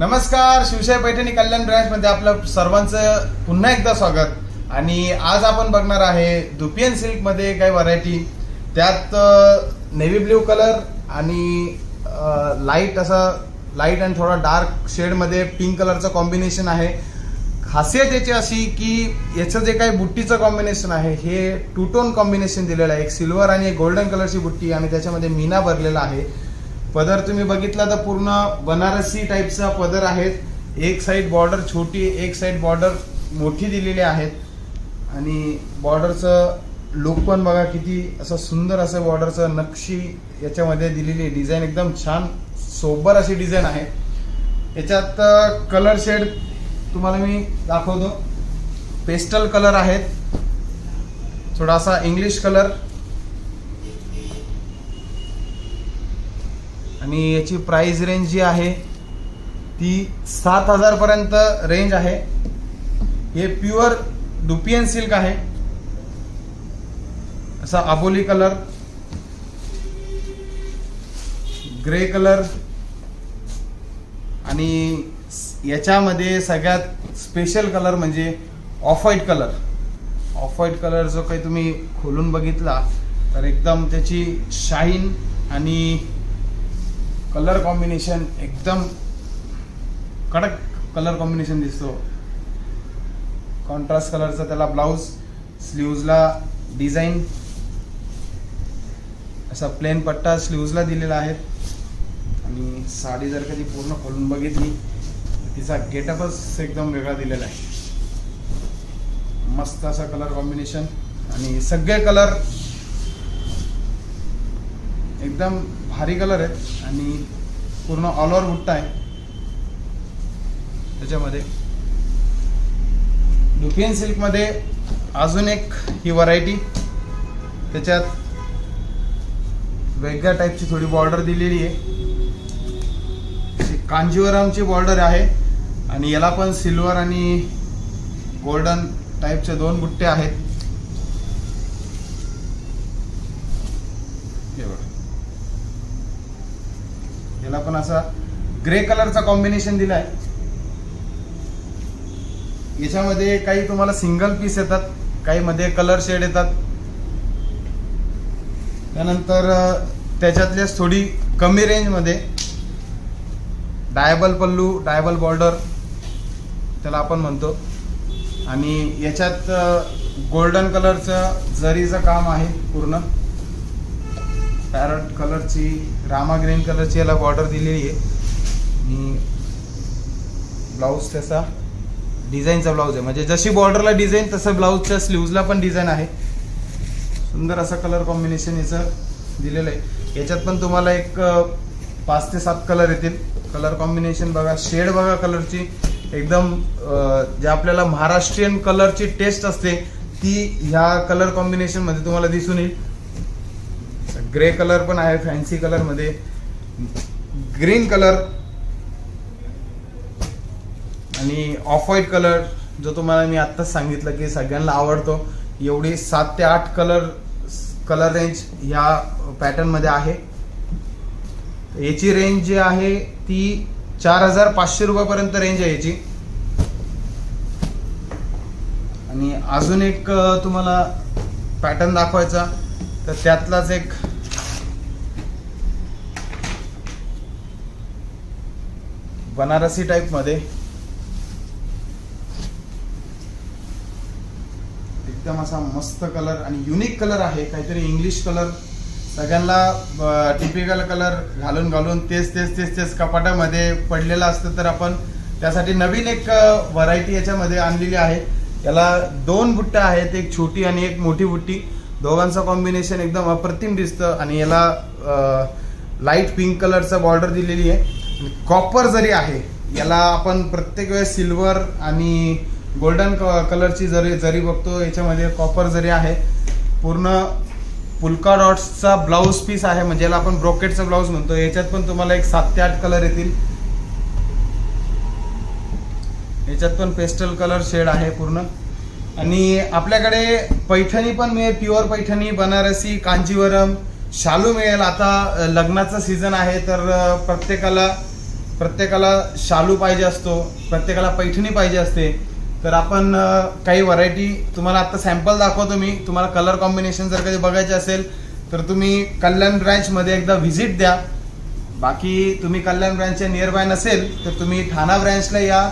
नमस्कार शिवशाही पैठणी कल्याण ब्रँचमध्ये आपलं सर्वांचं पुन्हा एकदा स्वागत. आणि आज आपण बघणार आहे दुपियन सिल्कमध्ये काही व्हरायटी त्यात नेव्ही ब्ल्यू कलर आणि लाइट असा लाइट आणि थोडा डार्क शेडमध्ये पिंक कलरचं कॉम्बिनेशन आहे. खासियत याची अशी की याचं जे काही बुट्टीचं कॉम्बिनेशन आहे हे टू टोन कॉम्बिनेशन दिलेलं आहे. एक सिल्वर आणि एक गोल्डन कलरची बुट्टी आणि त्याच्यामध्ये मीना भरलेला आहे. पदर तुम्ही बघितला तर पूर्ण बनारसी टाईपचा पदर आहेत. एक साईड बॉर्डर छोटी एक साईड बॉर्डर मोठी दिलेली आहेत. आणि बॉर्डरचं लुक पण बघा किती असं सुंदर असं बॉर्डरचं नक्षी याच्यामध्ये दिलेली आहे. डिझाईन एकदम छान सोबर अशी डिझाईन आहे. याच्यात कलर शेड तुम्हाला मी दाखवतो. पेस्टल कलर आहेत. थोडासा इंग्लिश कलर आणि याची प्राइस रेंज जी आहे ती सात हजार पर्यंत रेंज आहे. हे प्युअर डुपियन सिल्क आहे. असा आबोली कलर ग्रे कलर आणि याच्यामध्ये सगळ्यात स्पेशल कलर म्हणजे off white colour off white colour जो काही तुम्ही खोलून बघितला तर एकदम त्याची शाईन आणि कलर कॉम्बिनेशन एकदम कडक कलर कॉम्बिनेशन दिसतो. कॉन्ट्रास्ट कलरचा त्याला ब्लाऊज स्लीव्जला डिझाईन असा प्लेन पट्टा स्लीव्जला दिलेला आहे. आणि साडी जर कधी पूर्ण खोलून बघितली तिचा गेटअपच एकदम वेगळा दिलेला आहे. मस्त असा कलर कॉम्बिनेशन. आणि सगळे कलर एकदम भारी कलर आहेत आणि पूर्ण ऑल ओव्हर बुट्टा आहे. त्याच्यामध्ये डुपियन सिल्कमध्ये अजून एक ही व्हरायटी त्याच्यात वेगळ्या टाईपची थोडी बॉर्डर दिलेली आहे. ती कांजीवरमची बॉर्डर आहे आणि याला पण सिल्वर आणि गोल्डन टाईपचे दोन बुट्टे आहेत. याला पण असा ग्रे कलरचा कॉम्बिनेशन दिलाय. याच्यामध्ये काही तुम्हाला सिंगल पीस येतात काही मध्ये कलर शेड येतात. त्यानंतर त्याच्यातल्याच थोडी कमी रेंजमध्ये डायबल पल्लू डायबल बॉर्डर त्याला आपण म्हणतो. आणि याच्यात गोल्डन कलरचं जरीचं काम आहे पूर्ण. पॅरट कलरची रामा ग्रीन कलरची याला बॉर्डर दिलेली आहे. आणि ब्लाऊज त्याचा डिझाईनचा ब्लाऊज आहे. म्हणजे जशी बॉर्डरला डिझाईन तसं ब्लाऊजच्या स्लीव्जला पण डिझाईन आहे. सुंदर असं कलर कॉम्बिनेशन याचं दिलेलं आहे. याच्यात पण तुम्हाला एक पाच ते सात कलर येतील. कलर कॉम्बिनेशन बघा शेड बघा कलरची एकदम जे आपल्याला महाराष्ट्रीयन कलरची टेस्ट असते ती ह्या कलर कॉम्बिनेशनमध्ये तुम्हाला दिसून येईल. ग्रे कलर पण आहे फॅन्सी कलरमध्ये. ग्रीन कलर आणि ऑफ व्हाईट कलर जो तुम्हाला मी आत्ताच सांगितलं की सगळ्यांना आवडतो. एवढी सात ते आठ कलर कलर रेंज ह्या पॅटर्नमध्ये आहे. याची रेंज जी आहे ती चार हजार पाचशे रुपयापर्यंत रेंज आहे याची. आणि अजून एक तुम्हाला पॅटर्न दाखवायचा. तर त्यातलाच एक बनारसी टाईपमध्ये एकदम असा मस्त कलर आणि युनिक कलर आहे. काहीतरी इंग्लिश कलर सगळ्यांना टिपिकल कलर घालून घालून तेच तेच तेच तेच कपाटामध्ये पडलेलं असतं तर आपण त्यासाठी नवीन एक व्हरायटी याच्यामध्ये आणलेली आहे. याला दोन बुट्ट्या आहेत एक छोटी आणि एक मोठी बुट्टी. दोघांचं कॉम्बिनेशन एकदम अप्रतिम दिसतं आणि याला लाइट पिंक कलरचं बॉर्डर दिलेली आहे. कॉपर जरी आहे याला आपण प्रत्येक वेळेस सिल्वर आणि गोल्डन कलरची जरी जरी बघतो याच्यामध्ये कॉपर जरी आहे पूर्ण पुलका डॉट्सचा ब्लाऊज पीस आहे म्हणजे याला आपण ब्रोकेटचा ब्लाऊज म्हणतो. याच्यात पण तुम्हाला एक सात ते आठ कलर येतील. याच्यात पण पेस्टल कलर शेड आहे पूर्ण. आणि आपल्याकडे पैठणी पण मिळेल प्युअर पैठणी बनारसी कांजीवरम शालू मिळेल. आता लग्नाचा लग्नाचं सीझन आहे तर प्रत्येकाला प्रत्येकाला शालू पाहिजे असतो प्रत्येकाला पैठणी पाहिजे असते तर आपण काही व्हरायटी तुम्हाला आता सॅम्पल दाखवतो मी. तुम्हाला कलर कॉम्बिनेशन जर कधी बघायचे असेल तर तुम्ही कल्याण ब्रँचमध्ये एकदा व्हिजिट द्या. बाकी तुम्ही कल्याण ब्रँचच्या नियर बाय नसेल तर तुम्ही ठाणा ब्रँचला या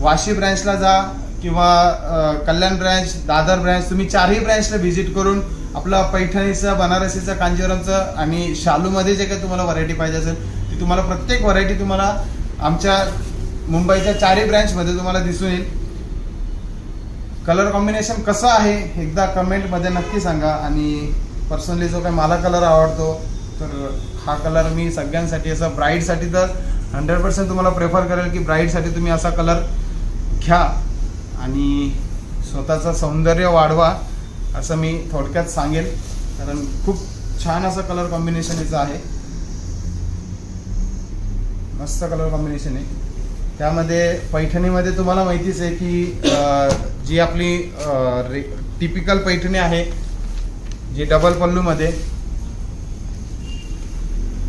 वाशी ब्रँचला जा किंवा कल्याण ब्रँच दादर ब्रँच तुम्ही चारही ब्रँचला व्हिजिट करून आपलं पैठणीचं बनारसीचं कांजीवरमचं आणि शालूमध्ये जे काही तुम्हाला व्हरायटी पाहिजे असेल की तुम्हाला प्रत्येक व्हरायटी तुम्हाला आमच्या मुंबईच्या चारही ब्रँचमध्ये तुम्हाला दिसून येईल. कलर कॉम्बिनेशन कसं आहे एकदा कमेंटमध्ये नक्की सांगा. आणि पर्सनली जो काही मला कलर आवडतो तर हा कलर मी सगळ्यांसाठी असा ब्राईडसाठी तर हंड्रेड पर्सेंट तुम्हाला प्रेफर करेल की ब्राईडसाठी तुम्ही असा कलर घ्या. आणि स्वतःचं सौंदर्य वाढवा असं मी थोडक्यात सांगेल. कारण खूप छान असं कलर कॉम्बिनेशन याचं आहे. मस्त कलर कॉम्बिनेशन आहे. त्यामध्ये पैठणीमध्ये तुम्हाला माहितीच आहे की जी आपली टिपिकल पैठणी आहे जी डबल पल्लूमध्ये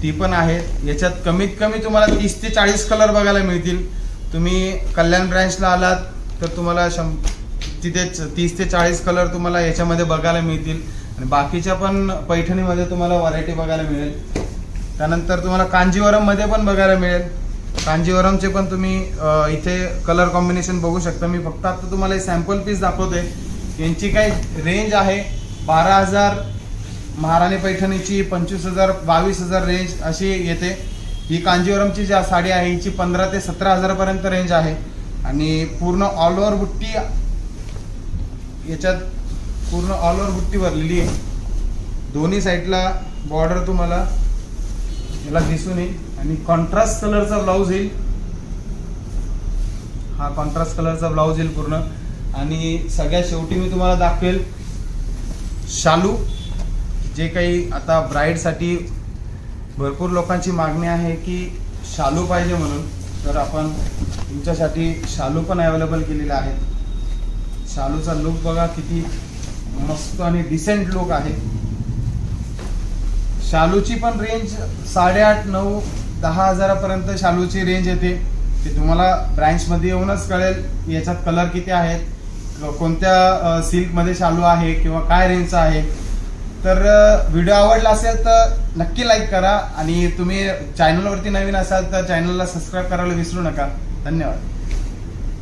ती पण आहे. याच्यात कमीत कमी तुम्हाला तीस ते चाळीस कलर बघायला मिळतील. तुम्ही कल्याण ब्रँचला आलात तर तुम्हाला शं तिथे तीस ते चाळीस कलर तुम्हाला याच्यामध्ये बघायला मिळतील. आणि बाकीच्या पण पैठणीमध्ये तुम्हाला व्हरायटी बघायला मिळेल. त्यानंतर तुम्हाला कांजीवरममध्ये पण बघायला मिळेल. कांजीवरमचे पण तुम्ही इथे कलर कॉम्बिनेशन बघू शकता. मी फक्त आता तुम्हाला हे सॅम्पल पीस दाखवतोय. यांची काही रेंज आहे? बारा हजार महाराणी पैठणीची पंचवीस हजार बावीस हजार रेंज अशी येते. ही कांजीवरमची जी साडी आहे हिची पंधरा ते सतरा हजारापर्यंत रेंज आहे. आणि पूर्ण ऑल ओव्हर बुट्टी याच्यात पूर्ण ऑल ओव्हर बुट्टी भरलेली आहे. दोन्ही साईडला बॉर्डर तुम्हाला याला दिसून येईल आणि कॉन्ट्रास्ट कलरचा ब्लाऊज येईल. हा कॉन्ट्रास्ट कलरचा ब्लाऊज येईल पूर्ण. आणि सगळ्यात शेवटी मी तुम्हाला दाखवेल शालू जे काही आता ब्राईडसाठी भरपूर लोकांची मागणी आहे की शालू पाहिजे म्हणून. तर आपण तुमच्यासाठी शालू पण अवेलेबल केलेला आहे शालूचा लुक बघा किती मस्त आणि डिसेंट लुक आहे. शालूची पण रेंज साडेआठ नऊ दहा हजारापर्यंत शालूची रेंज येते. ते तुम्हाला ब्रँचमध्ये येऊनच कळेल याच्यात कलर किती आहेत कोणत्या सिल्कमध्ये शालू आहे किंवा काय रेंजचा आहे. तर व्हिडिओ आवडला असेल तर नक्की लाईक करा आणि तुम्ही चॅनलवरती नवीन असाल तर चॅनलला सबस्क्राईब करायला विसरू नका. धन्यवाद.